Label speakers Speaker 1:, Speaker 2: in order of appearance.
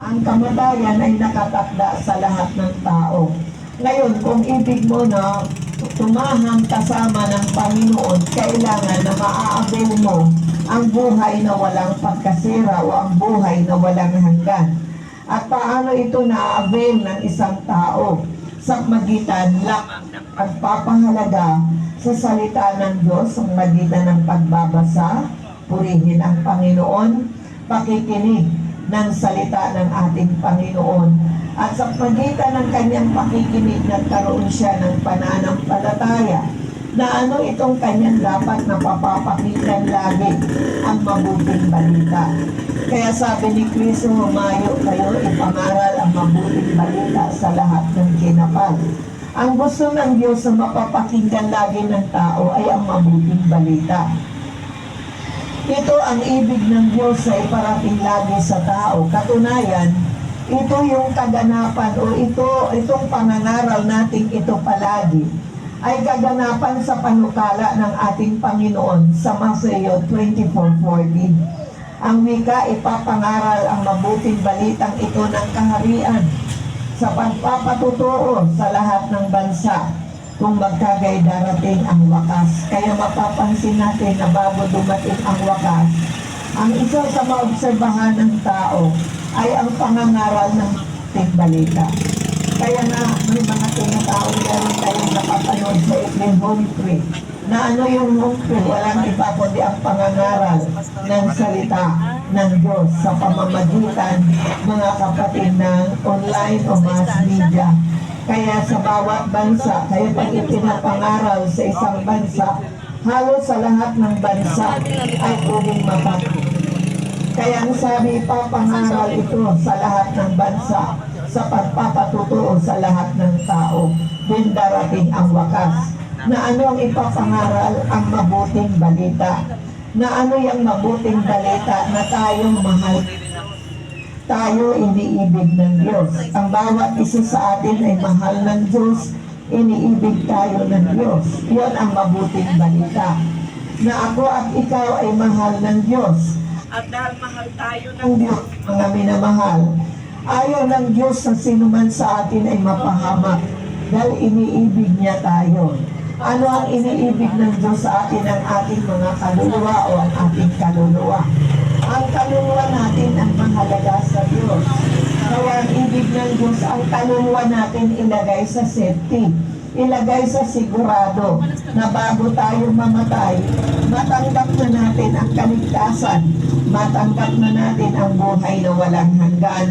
Speaker 1: Ang kamatayan ay nakatakda sa lahat ng tao. Ngayon, kung ibig mo na tumahang kasama ng Panginoon, kailangan na maaabel mo ang buhay na walang pagkasira o ang buhay na walang hanggan. At paano ito naaabel ng isang tao? Sa magitan lamang ng pagpapahalaga sa salita ng Diyos, sa magitan ng pagbabasa, purihin ang Panginoon, pakikinig ng salita ng ating Panginoon. At sa pagitan ng kanyang pakikinig, nagkaroon siya ng pananampalataya na ano itong kanyang dapat na papapakinggan lagi ang mabuting balita. Kaya sabi ni Kristo, humayo kayo, ipangaral ang mabuting balita sa lahat ng kinapal. Ang gusto ng Diyos na mapapakinggan lagi ng tao ay ang mabuting balita. Ito ang ibig ng Diyos sa iparating lagi sa tao. Katunayan, ito yung kaganapan o ito, itong pangangaral natin ito palagi ay kaganapan sa panukala ng ating Panginoon sa Mateo 24.40. Ang wika ipapangaral ang mabuting balitang ito ng kaharian sa pagpapatutuo sa lahat ng bansa kung magkagay darating ang wakas. Kaya mapapansin natin na bago dumating ang wakas, ang isa sa maobserbahan ng tao ay ang pangangaral ng balita. Kaya nga, may mga tinatawag meron tayong napapanood sa April Holy Tree na ano yung Holy Tree, walang iba kundi ang pangangaral ng salita ng Diyos sa pamamagitan mga kapatid ng online o mass media. Kaya sa bawat bansa, kaya pag ipinapangaral sa isang bansa, halos sa lahat ng bansa ay pwedeng mapapanood. Kaya ang sabi, ipapangaral ito sa lahat ng bansa sa pagpapatutuo sa lahat ng tao. Din darating ang wakas. Na ano ang ipapangaral? Ang mabuting balita. Na ano yung mabuting balita na tayong mahal tayo iniibig ng Diyos. Ang bawat isa sa atin ay mahal ng Diyos, iniibig tayo ng Diyos. Yan ang mabuting balita. Na ako at ikaw ay mahal ng Diyos. At dahil mahal tayo ng Diyos, mga minamahal, ayaw ng Diyos na sino man sa atin ay mapahamak dahil iniibig niya tayo. Ano ang iniibig ng Diyos sa atin ang ating mga kaluluwa o ang ating kaluluwa? Ang kaluluwa natin ang mahalaga sa Diyos. Kaya ang ibig ng Diyos, ang kaluluwa natin ilagay sa safety. Ilagay sa sigurado na bago tayo mamatay, matanggap na natin ang kaligtasan. Matanggap na natin ang buhay na walang hanggan